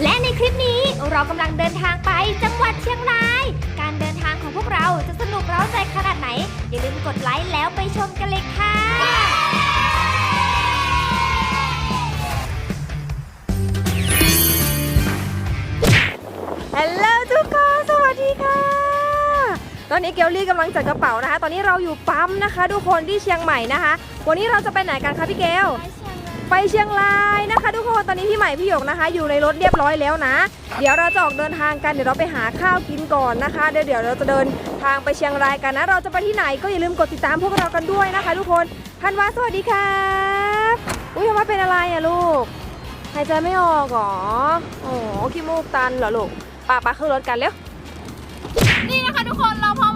และในคลิปนี้เรากำลังเดินทางไปจังหวัดเชียงราย การเดินทางของพวกเราจะสนุกเร้าใจขนาดไหน อย่าลืมกดไลค์แล้วไปชมกันเลยค่ะ ฮัลโหลทุกคน สวัสดีค่ะ ตอนนี้เกลลี่กำลังจัดกระเป๋านะคะ ตอนนี้เราอยู่ปั๊มนะคะ ทุกคนที่เชียงใหม่นะคะ วันนี้เราจะไปไหนกันคะพี่เกล ไปเชี ไปเชียงรายนะคะ ทุกคนตอนนี้พี่ใหม่พี่หยกนะคะ อยู่ในรถเรียบร้อยแล้วนะ เดี๋ยวเราจะออกเดินทางกันเดี๋ยวเราไปหาข้าวกินก่อนนะคะเดี๋ยวเดี๋ยวเราจะเดินทางไปเชียงรายกันนะ เราจะไปที่ไหนก็อย่าลืมกดติดตามพวกเรากันด้วยนะคะ ทุกคนธันวาสวัสดีครับอุ้ยธันวาเป็นอะไรอะลูกหายใจไม่ออกหรอโอ้ขี้มูกตันเหรอลูกป่าป่าขึ้นรถกันเร็วนี่นะคะทุกคนเราพร้อ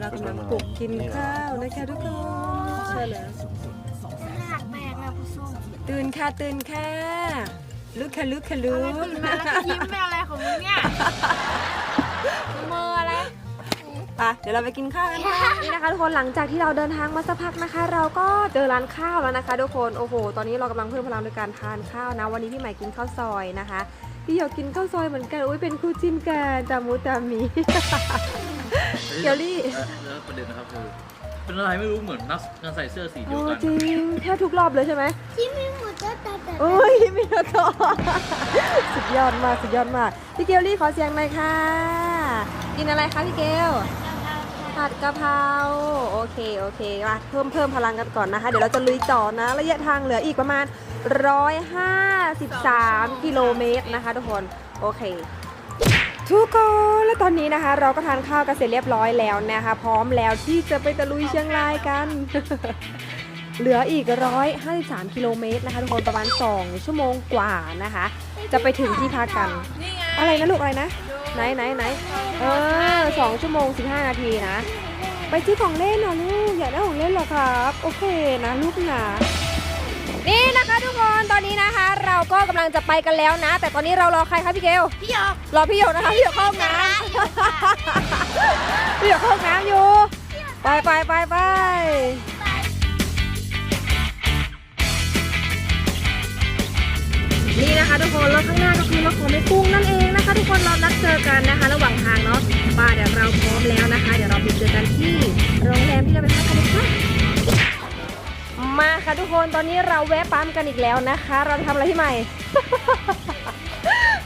เรากำลังปลุกกินข้าวนะคะทุกคนใช่แล้วหักแตกแล้วผู้ชมตื่นค่ะตื่นค่ะลุกค่ะลุกค่ะลุกตื่นมาแล้วก็ยิ้มไปอะไรของมึงเนี่ยมืออะ ไรไปเดี๋ยวเราไปกินข้าวกันค่ะนี่นะคะทุกคนหลังจากที่เราเดินทางมาสักพักนะคะ เราก็เจอร้านข้าวแล้วนะคะ ทุกคนโอ้โห ตอนนี้เรากำลังเพิ่มพลังโดยการทานข้าวนะ วันนี้พี่ใหม่กินข้าวซอยนะคะพี่หยกกินข้าวซอยเหมือนกันอุ้ยเป็นคู่จิ้นกันจามูจามีเกลลี่เอ่อแล้วประเด็นนะครับคือเป็นอะไรไม่รู้เหมือนนักนักใส่เสื้อสีเดีโอ้ยวกันจริงแทบทุกรอบเลยใช่ไหมที่มีหมดจะตัดแต่โอ้ยมีแล้วก็สุดยอดมากสุดยอดมากพี่เกลลี่ขอเสียงหน่อยค่ะกินอะไรคะพี่เกล ผัดกะเพราโอเคโอเคมาเพิ่มเพิ่มพลังกันก่อนนะคะ เดี๋ยวเราจะลุยต่อนะระยะทางเหลืออีกประมาณ 153 กิโลเมตรนะคะ ทุกคนโอเคทุกคนและตอนนี้นะคะ เราก็ทานข้าวกันเสร็จเรียบร้อยแล้วนะคะ พร้อมแล้วที่จะไปตะลุยเชียงรายกัน เหลืออีก 153 กิโลเมตรนะคะ ทุกคนประมาณ 2 ชั่วโมงกว่านะคะ จะไปถึงที่พักกัน อะไรนะลูกอะไรนะ ไหนไหนไหนเออสองชั่วโมงสิบห้านาทีนะ ไปซื้อของเล่นเหรอลูก อยากได้ของเล่นเหรอครับ โอเคนะลูกนะนี่นะคะทุกคนตอนนี้นะคะ เราก็กำลังจะไปกันแล้วนะ แต่ตอนนี้เรารอใครคะพี่เกลพี่หยกรอพี่หยกนะคะพี่หยกเข้าห้องน้ำพี่หยกเข้าห้องน้ำอยู่ ไปไปไปไปนี่นะคะทุกคนรถข้างหน้าก็คือรถข ค่ะทุกคนตอนนี้เราแวะปั๊มกันอีกแล้วนะคะ เราทำอะไรที่ใหม่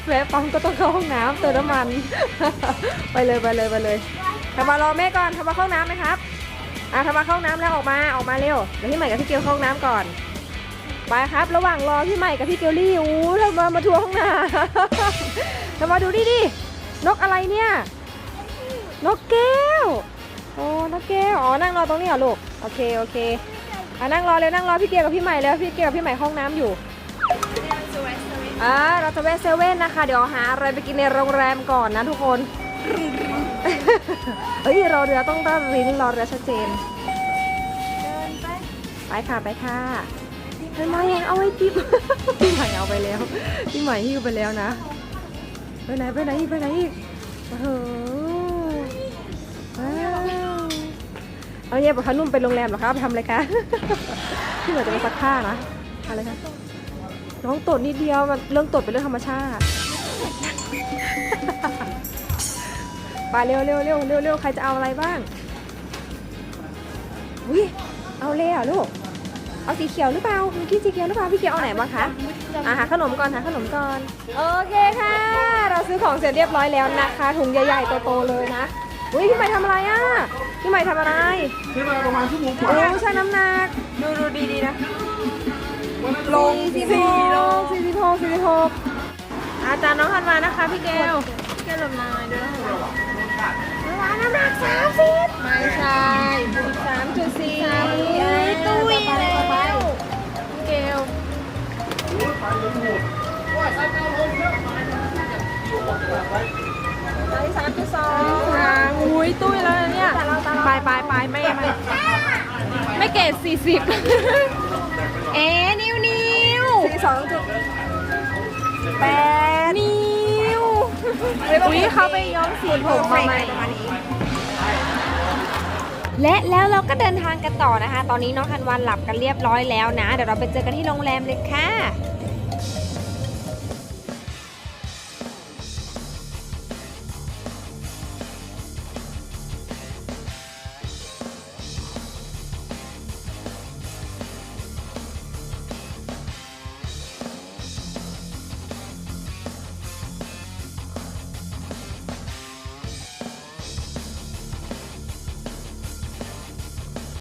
แวะปั๊มก็ต้องเข้าห้องน้ำเติมน้ำมัน ไปเลยไปเลยไปเลยทำมารอแม่ก่อนทำมาเข้าห้องน้ำไหมครับอะทำมาเข้าห้องน้ำแล้วออกมาออกมาเร็วเดี๋ยวพี่ใหม่กับพี่เกลเข้าห้องน้ำก่อนไปครับ ระหว่างรอพี่ใหม่กับพี่เกลลี่อู้ทำมามาทัวร์ห้องน้ำทำมาดูดิดินกอะไรเนี่ยนกแก้วโอ้นกแก้วอ๋อนั่งรอตรงนี้เหรอลูกโอเคโอเค อะนั่งรอเลยนั่งรอพี่เกลกับพี่ใหม่แล้วพี่เกลกับพี่ใหม่ห้องน้ำอยู่อ่าเราจะแวะเซเว่นนะคะ เดี๋ยวหาอะไรไปกินในโรงแรมก่อนนะทุกคน เฮ้ยรอเรือต้องต้อนริ้นรอเรือชัดเจน ไปค่ะไปค่ะเฮ้ยมายังเอาไว้จิ๊บพี่ใหม่เอาไปแล้ว พี่ใหม่หิ้วไปแล้วนะ ไปไหนไปไหนอีกไปไหนอีกโอ้โห เฮียบอกพานุ่มไปโรงแรมเหรอคะไปทำอะไรคะพี่ใหม่จะไปซักผ้านะอะไรคะน้องตดนิดเดียวมันเรื่องตดเป็นเรื่องธรรมชาติไปเร็วเร็วเร็วเร็วเร็วใครจะเอาอะไรบ้างอุ้ยเอาเลยเหรอลูกเอาสีเขียวหรือเปล่ามีกินสีเขียวหรือเปล่าพี่เกียวเอาไหนบ้างคะอะหาขนมก่อนหาขนมก่อนโอเคค่ะ เราซื้อของเสร็จเรียบร้อยแล้วนะคะถุงใหญ่ๆโตๆเลยนะอุ้ยพี่ใหม่ทำอะไรอะ พี่ใหม่ทำอะไรซื้อมาประมาณชั่วโมงกว่าโอ้ช่างน้ำหนัก ดูดูดีดีๆนะ ลงสี่โลสี่สิบหกสี่สิบหกอาจารย์น้องฮันมานะคะพี่เกลแค่ลมนายด้วยนะวาน้ำหนักสามสิบไม่ใช่สามจุดสี่ตุ้ยแล้วเกลไปสามจุดสองอุ้ยตุ้ยแล้วนะเนี่ย ไปไปไปไม่ไม่เกรด40เอ๊ะนิวนิวสี่สองจุดแปดนิวอุ้ยเขาไปย้อมสีผมมาใหม่ประมาณนี้และแล้วเราก็เดินทางกันต่อนะคะ ตอนนี้น้องธันวันหลับกันเรียบร้อยแล้วนะ เดี๋ยวเราไปเจอกันที่โรงแรมเลยค่ะ